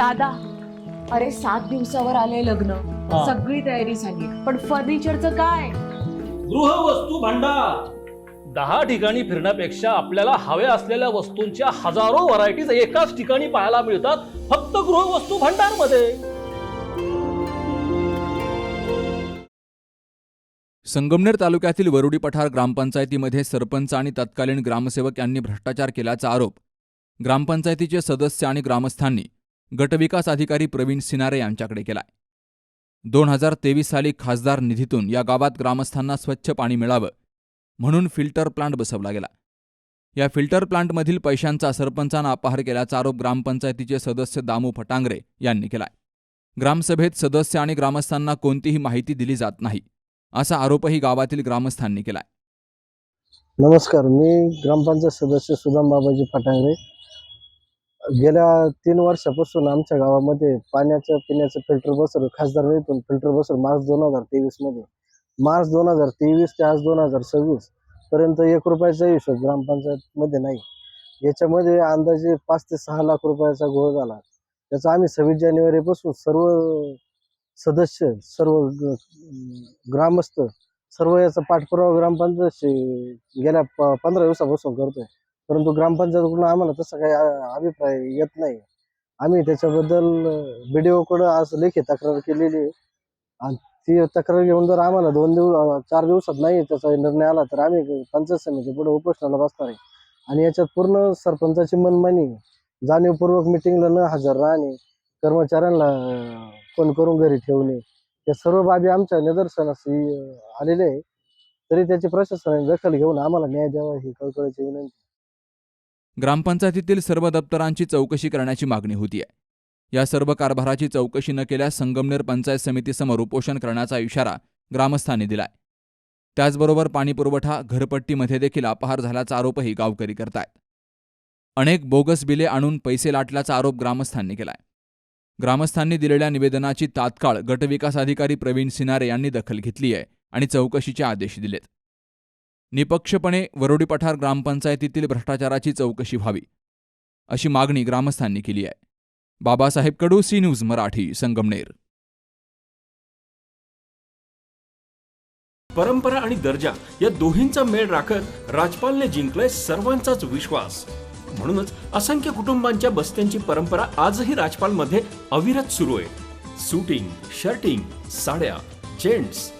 दादा अरे सात दिवसावर आले लग्न. हा. सगळी तयारी झाली पण फर्निचरचं काय? गृहवस्तू भांडार. दहा ठिकाणी फिरण्यापेक्षा आपल्याला हव्या असलेल्या वस्तूंच्या हजारो व्हरायटीज एकाच ठिकाणी पाहायला मिळतात फक्त गृहवस्तू भांडारमध्ये संगमनेर तालुक्यातील वरुडी पठार ग्रामपंचायतीमध्ये सरपंच आणि तत्कालीन ग्रामसेवक यांनी भ्रष्टाचार केल्याचा आरोप. ग्रामपंचायतीचे सदस्य आणि ग्रामस्थांनी गटविकास अधिकारी प्रवीण सिनारे यांच्याकडे केलाय. दोन हजार तेवीस साली खासदार निधीतून या गावात ग्रामस्थांना स्वच्छ पाणी मिळावं म्हणून फिल्टर प्लांट बसवला गेला. या फिल्टर प्लांटमधील पैशांचा सरपंचांना अपहार केल्याचा आरोप ग्रामपंचायतीचे सदस्य दामू फटांगरे यांनी केलाय. ग्रामसभेत सदस्य आणि ग्रामस्थांना कोणतीही माहिती दिली जात नाही असा आरोपही गावातील ग्रामस्थांनी केलाय. नमस्कार मी ग्रामपंचायत सदस्य सुदाम बाबाजी फटांगरे गेल्या तीन वर्षापासून आमच्या गावामध्ये पाण्याचं पिण्याचं फिल्टर बसवलं. खासदार निधीतून फिल्टर बसवलं मार्च दोन हजार तेवीसमध्ये मार्च दोन हजार तेवीस ते आज दोन हजार सव्वीस पर्यंत एक रुपयाचा हिशोब ग्रामपंचायतमध्ये नाही. याच्यामध्ये अंदाजे पाच ते सहा लाख रुपयाचा घोळ झाला. त्याचा आम्ही सव्वीस जानेवारीपासून सर्व सदस्य सर्व ग्रामस्थ सर्व याचा पाठपुरावा ग्रामपंचायतशी गेल्या प- पंधरा दिवसापासून करतोय. परंतु ग्रामपंचायतकडून आम्हाला तसा काही अभिप्राय येत नाही. आम्ही त्याच्याबद्दल बीडीओकडं आज लेखी तक्रार केलेली आहे. आणि ती तक्रार घेऊन जर आम्हाला दोन दिवस चार दिवसात नाही त्याचा निर्णय आला तर आम्ही पंचायत समिती पुढे उपोषणाला बसणार आहे. आणि याच्यात पूर्ण सरपंचाची मनमानी जाणीवपूर्वक मिटिंगला न हजर राहणे कर्मचाऱ्यांना फोन करून घरी ठेवणे या सर्व बाबी आमच्या निदर्शनास आलेले आहे. तरी त्याची प्रशासनाने दखल घेऊन आम्हाला न्याय द्यावा ही कळकळीची विनंती ग्रामपंचायतीतील सर्व दप्तरांची चौकशी करण्याची मागणी होतीये. या सर्व कारभाराची चौकशी न केल्यास संगमनेर पंचायत समितीसमोर उपोषण करण्याचा इशारा ग्रामस्थांनी दिलाय. त्याचबरोबर पाणीपुरवठा घरपट्टीमध्ये देखील अपहार झाल्याचा आरोपही गावकरी करतायत. अनेक बोगस बिले आणून पैसे लाटल्याचा आरोप ग्रामस्थांनी केलाय. ग्रामस्थांनी दिलेल्या निवेदनाची तात्काळ गटविकास अधिकारी प्रवीण सिनारे यांनी दखल घेतली आहे आणि चौकशीचे आदेश दिलेत. निपक्षपणे वरोडी पठार ग्रामपंचायतीतील भ्रष्टाचाराची चौकशी व्हावी अशी मागणी ग्रामस्थांनी केली आहे. Babasaheb Kadu C news Marathi Sangamner. परंपरा आणि दर्जा या दोन्हींचा मेळ राखत राजपालने जिंकलाय सर्वांचाच विश्वास. म्हणूनच असंख्य कुटुंबांच्या बस्त्यांची परंपरा आजही राजपालमध्ये अविरत सुरू आहे. सुटिंग शर्टिंग साड्या जेंट्स